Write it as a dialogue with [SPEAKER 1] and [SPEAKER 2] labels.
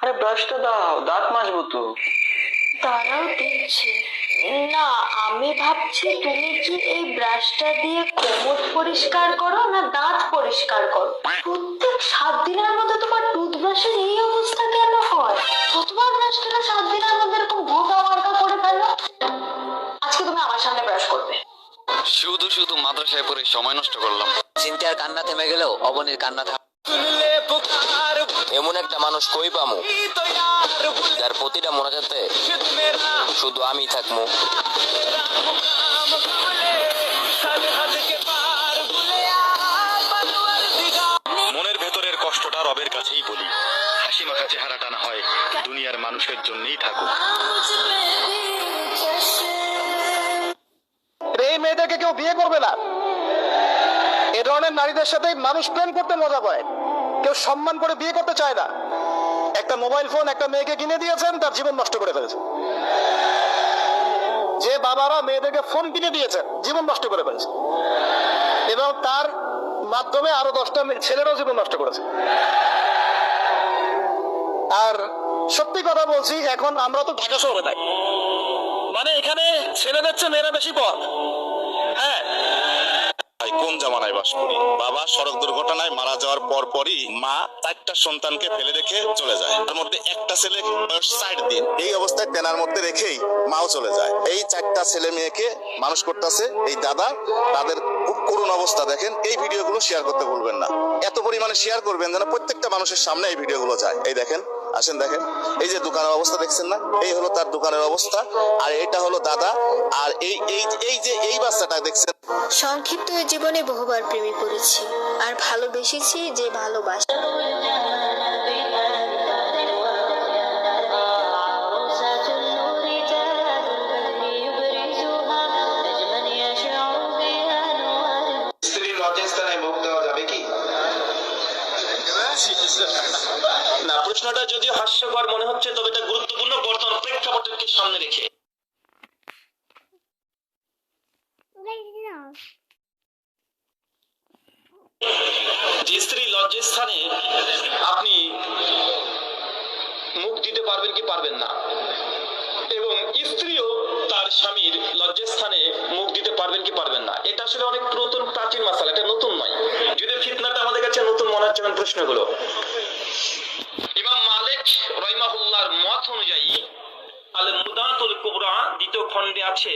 [SPEAKER 1] আরে ব্রাশটা দাও দাঁত মাজবো তো।
[SPEAKER 2] দাঁড়াও দিচ্ছি না, আমি ভাবছি তুমি কি এই ব্রাশটা দিয়ে কোমর পরিষ্কার করো না দাঁত পরিষ্কার করো? প্রত্যেক সাত দিনের মধ্যে তোমার টুথব্রাশের এই
[SPEAKER 3] শুধু শুধু মাদ্রাসায় পড়ে সময় নষ্ট করলাম।
[SPEAKER 1] চিন্তার কান্না থেমে গেলেও অবনীর কান্না থাম এমন একটা মানুষ কই পামু? যার প্রতিটা মোনাজাতে শুধু আমি থাকমু।
[SPEAKER 4] মনের ভেতরের কষ্টটা রবের কাছেই বলি। হাসি মাখা চেহারাটা না হয় দুনিয়ার মানুষের জন্যই থাকুক।
[SPEAKER 5] মেয়েদেরকে কেউ বিয়ে করবে না। এ ধরনের নারীদের সাথে মানুষ প্রেম করতে মজা পায়। কেউ সম্মান করে বিয়ে করতে চায় না। একটা মোবাইল ফোন একটা মেয়েকে কিনে দিয়েছেন, তার জীবন নষ্ট করে ফেলেছে। যে বাবারা মেয়েদেরকে ফোন কিনে দিয়েছেন, জীবন নষ্ট করে ফেলেছে। এবং তার মাধ্যমে আরও দশটা ছেলেরাও জীবন নষ্ট করেছে। আর সত্যি কথা বলছি, এখন আমরা তো ঢাকা শহরে থাকি মানে এখানে ছেলেদের চেয়ে মেয়েরা বেশি পথ।
[SPEAKER 4] ভাই, কোন জামানায় বাস করি? বাবা সড়ক দুর্ঘটনায় মারা যাওয়ার পর পরই মা চারটা সন্তানকে ফেলে রেখে চলে যায়। তার মধ্যে একটা ছেলে এই অবস্থায় তেনার মধ্যে রেখেই মাও চলে যায়। এই চারটা ছেলে মেয়েকে মানুষ করতেছে। এই দাদা, তাদের খুব করুণ অবস্থা দেখেন। এই ভিডিওগুলো শেয়ার করতে ভুলবেন না। এত পরিমাণে শেয়ার করবেন যেন প্রত্যেকটা মানুষের সামনে এই ভিডিওগুলো যায়। এই দেখেন আসেন দেখেন এই যে দোকানের অবস্থা দেখছেন না? এই হলো তার দোকানের অবস্থা আর এটা হলো দাদা আর এই এই এই যে এই বাচ্চাটা দেখছেন।
[SPEAKER 2] সংক্ষিপ্ত এই জীবনে বহুবার প্রেমে পড়েছি আর ভালোবেসেছি যে ভালোবাসা।
[SPEAKER 6] স্ত্রীর মুখ দেওয়া যাবে কি?
[SPEAKER 7] প্রশ্নটা যদিও হাস্যকর মনে হচ্ছে, তবে এটা গুরুত্বপূর্ণ বর্তমান প্রেক্ষাপটকে সামনে রেখে। যে স্ত্রী লজ্জাস্থানে আপনি মুখ দিতে পারবেন কি পারবেন না? এবং স্ত্রীও তার স্বামীর লজ্জাস্থানে মুখ দিতে পারবেন কি পারবেন না? এটা আসলে অনেক পুরাতন প্রাচীন মাসালা, এটা নতুন নয়। যদি ফিতনাটা আমাদের কাছে নতুন মনে হচ্ছে প্রশ্নগুলো। আল মুদাতুল কুবরা দ্বিতীয় খণ্ডে আছে